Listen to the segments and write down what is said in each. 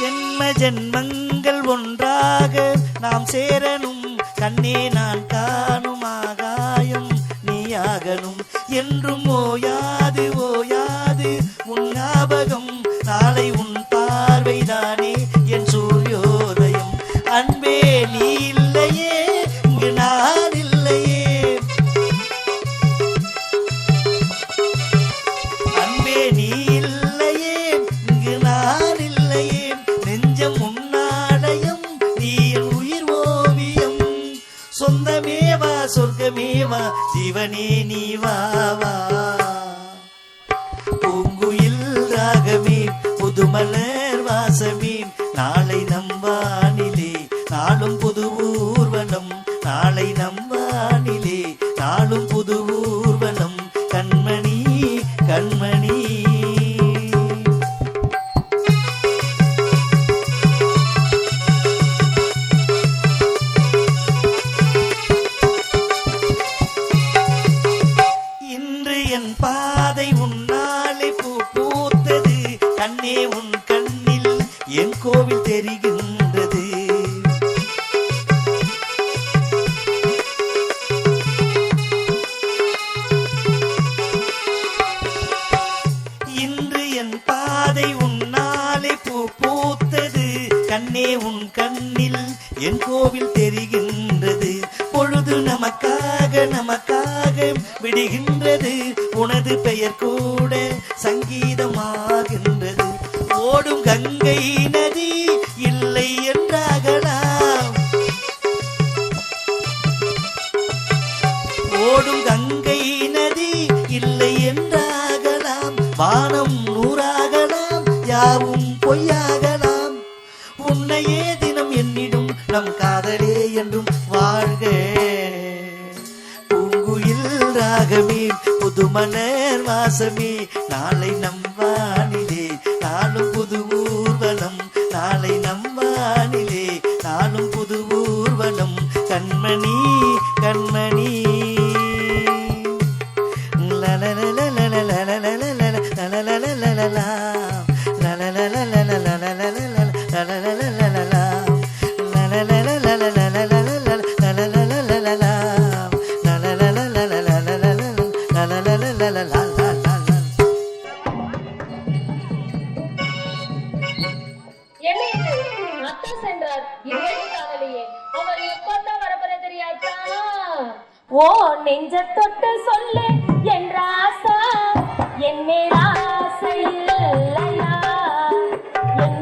ஜென்ம ஜென்மங்கள் ஒன்றாக நாம் சேரணும் கண்ணே நான் காணும் ஆகாயம் நீயாகணும். என்றும் ஓயாது ஓயாது உன் ஞாபகம் சிவனே நீ வா பூங்குயில் ராகமீன் புதுமலர் வாசமீன் நாளை நம்பானிலே நாளும் புது ஊர்வலம். நாளை நம்பானிலே நாளும் புது ஊர்வலம். கண்மணி கண்மணி நமக்காக நமக்காக விடுகின்றது. உனது பெயர் கூட சங்கீதமாகின்றது. ஓடும் கங்கை நதி இல்லை என்றாகலாம். ஓடும் கங்கை நதி இல்லை என்றாகலாம். வானம் நூறாகலாம் யாவும் பொய்யாகலாம். உன்னையே தினம் என்னிடும் நம் காதலே என்றும் உலகமே புது மலர் வாசமே. நாளை நம்பானிலே நாளும் புது ஊர்வலம். நாளை நம்பானிலே நாளும் புது ஊர்வலம். கண்மணி கண்மணி. அத்தா காணலையே அவர் எப்பதான் வரப்போற தெரியாதா? ஓ நெஞ்ச தொட்டு சொல்லு என்ற என் மேல் என்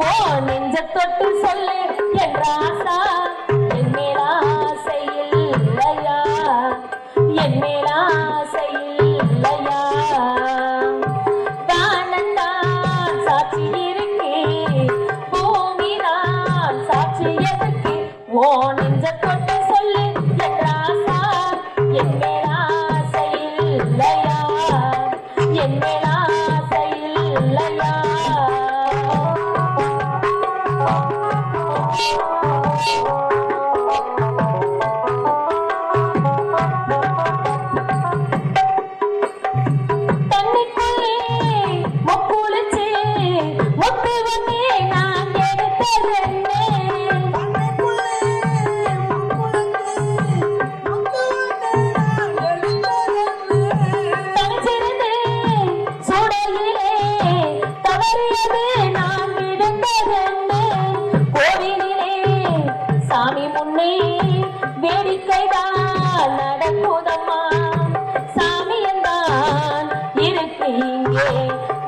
ஓ தொட்டு சொல்லு சாமி முன்னே வேடிக்கைதான் நடக்குதம்மா. சாமியந்தான் இருக்கு இங்கே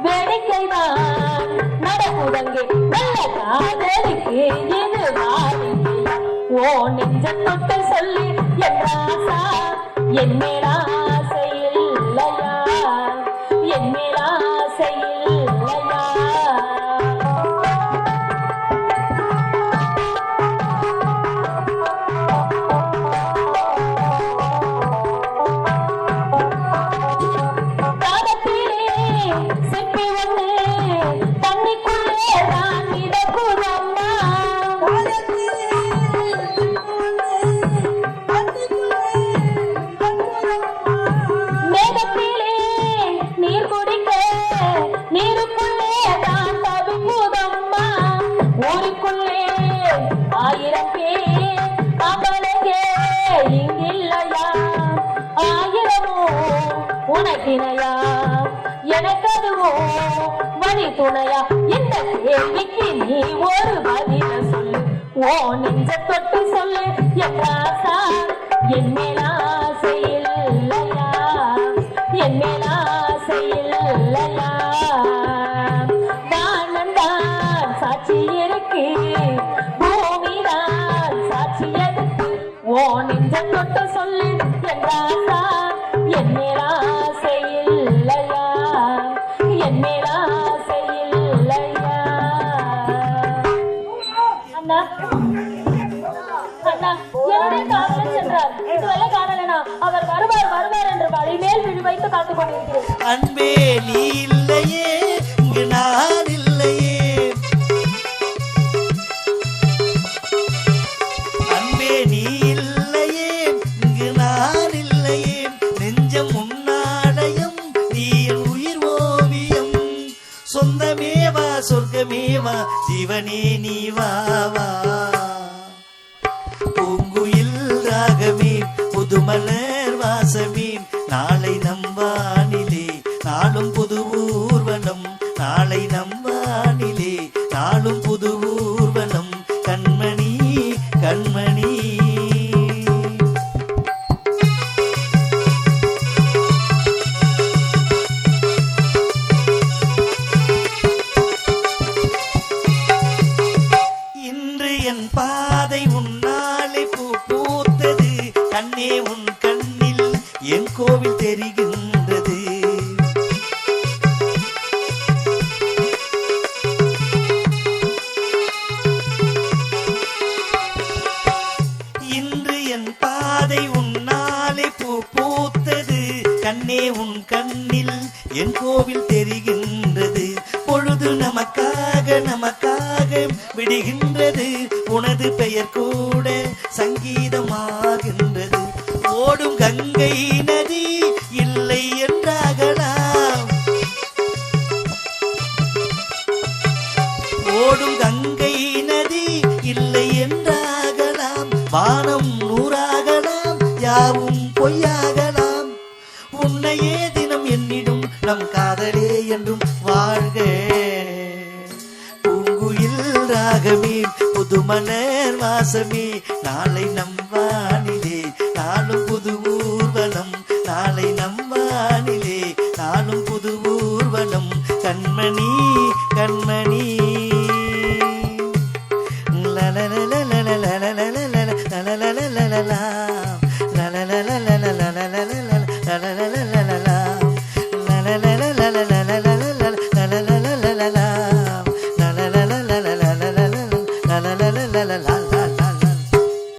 வேடிக்கைதான் நடக்குதங்கே. நல்ல காதலுக்கு இது ஓ நெஞ்ச தொட்டு சொல்லி என் ஆசா என் மேல் இல்லையா? என் உனக்கினையா? எனக்கதுவோ வழி துணையா இந்த கேள்விக்கு நீ ஒரு பதில சொல்லு? ஓ நெஞ்ச தொட்டு சொல்லு என் ராசா என் மேல் ஆசை இல்லையா? என் மேல் ஆசை இல்லையா? வானந்தான் சாட்சி இருக்கு. பூமிதான் சாட்சி எதுக்கு? ஓ நெஞ்ச தொட்டு சொல்லு என் என் அன்பே நீ இல்லையே இங்கு நான் இல்லையே. அன்பே நீ இல்லையே இங்கு நான் இல்லையே. நெஞ்சம் உன்னாடயம் நீ உயிர் ஓவியம். சொந்தமேவா சொர்க்கமேவா ஜீவனே நீ வா வா. பூங்குயில் ராகமே புதுமலர் நாசமீன். நாளை நம்பானிலே நாளும் புது ஊர்வலம். நாளை விடுகின்றது. உனது பெயர் கூட சங்கீதமாகின்றது. ஓடும் கங்கை நதி இல்லை என்றாகலாம். ஓடும் கங்கை நதி இல்லை என்றாகலாம். வானம் நூறாகலாம் யாவும் பொய்யாகலாம். உன்னையே தினம் என்னிடும் நம் கா மாமலர் வாசமே நாளை நம் வானிலே. புது ஊர்வலம் நாளை நம் வானிலே. புது ஊர்வலம் கண்மணி கண்மணி.